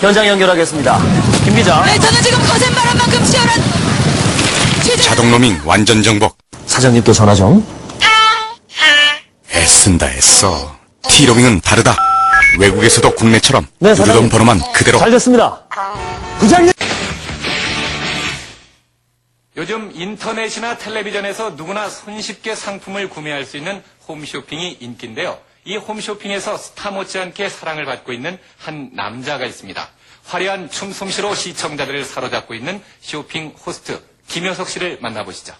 현장 연결하겠습니다. 김 기자. 네, 저는 지금 거센 바람만큼 치열한 취재 자동 로밍 완전 정복. 사장님께 전화 좀. 애쓴다 애써. T로밍은 다르다. 외국에서도 국내처럼 네, 누르던 사장님. 번호만 그대로. 잘 됐습니다. 부장님! 요즘 인터넷이나 텔레비전에서 누구나 손쉽게 상품을 구매할 수 있는 홈쇼핑이 인기인데요. 이 홈쇼핑에서 스타 못지않게 사랑을 받고 있는 한 남자가 있습니다. 화려한 춤 솜씨로 시청자들을 사로잡고 있는 쇼핑 호스트 김효석 씨를 만나보시죠.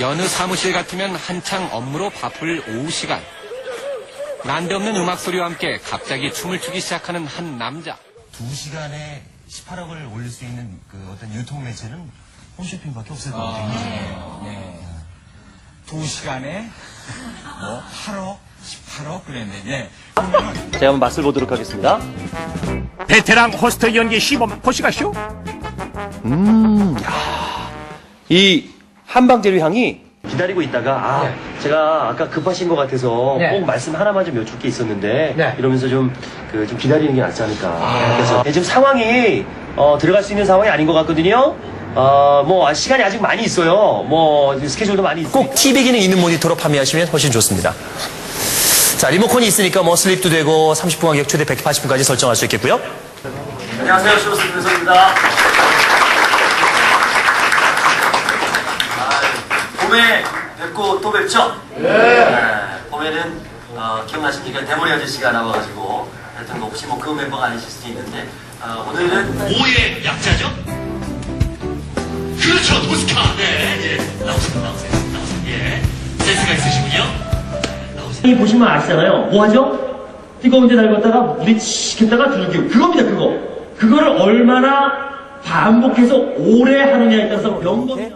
여느 사무실 같으면 한창 업무로 바쁠 오후 시간. 난데없는 음악 소리와 함께 갑자기 춤을 추기 시작하는 한 남자. 두 시간에 18억을 올릴 수 있는 그 어떤 유통 매체는 홈쇼핑밖에 없을 거거든요. 네. 두 시간에 뭐 8억, 18억 그랬는데 네. 제가 한번 맛을 보도록 하겠습니다. 베테랑 호스트 연기 시범 보시가쇼? 이 한방재료 향이 기다리고 있다가 아 제가 아까 급하신 것 같아서 네. 꼭 말씀 하나만 좀 여쭙게 있었는데 네. 이러면서 좀그좀 기다리는 게 낫지 않을까 그래서 네, 지금 상황이 어, 들어갈 수 있는 상황이 아닌 것 같거든요 어 뭐 시간이 아직 많이 있어요 뭐 스케줄도 많이 있고 꼭 TV 기능 있는 모니터로 판매하시면 훨씬 좋습니다 자 리모컨이 있으니까 뭐 슬립도 되고 30분 간격 최대 180분까지 설정할 수 있겠고요 안녕하세요 쇼스 김현석입니다 봄에 뵙고 또 뵙죠? 네. 봄에는 어, 기억나십니까? 대머리 아저씨가 나와가지고 하여튼 뭐 혹시 뭐 그 멤버가 아니실 수도 있는데 어, 오늘은 뭐의 약자죠? 도스카. 네, 예. 나오세요, 나오세요, 나오세요. 예. 센스가 있으시군요. 이 보시면 아시잖아요. 뭐 하죠? 뜨거운 데 달궜다가 했다가 들기고 그겁니다 그거. 그거를 얼마나 반복해서 오래 하느냐에 따라서 명분이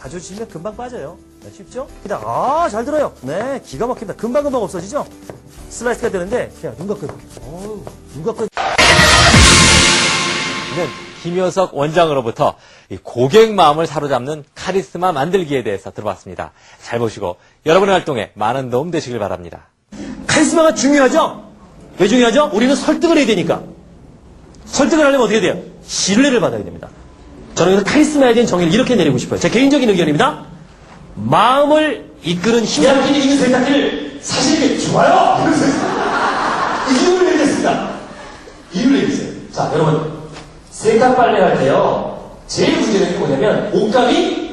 가져주시면 금방 빠져요. 네, 쉽죠? 아, 잘 들어요. 네, 기가 막힙니다. 금방금방 없어지죠? 슬라이스가 되는데, 그냥 눈 감고, 어우, 눈 감고. 는 김효석 원장으로부터 이 고객 마음을 사로잡는 카리스마 만들기에 대해서 들어봤습니다. 잘 보시고 여러분의 활동에 많은 도움 되시길 바랍니다. 카리스마가 중요하죠? 왜 중요하죠? 우리는 설득을 해야 되니까. 설득을 하려면 어떻게 돼요? 신뢰를 받아야 됩니다. 저는 그래서 카리스마에 대한 정의를 이렇게 내리고 싶어요. 제 개인적인 의견입니다. 마음을 이끄는 힘. 야, 이 이거 세탁기를 사실 좋아요! 이유를 내겠습니다. 이유를 내겠어요. 자, 여러분. 세탁 빨래 할 때요. 제일 문제는 게 뭐냐면 옷감이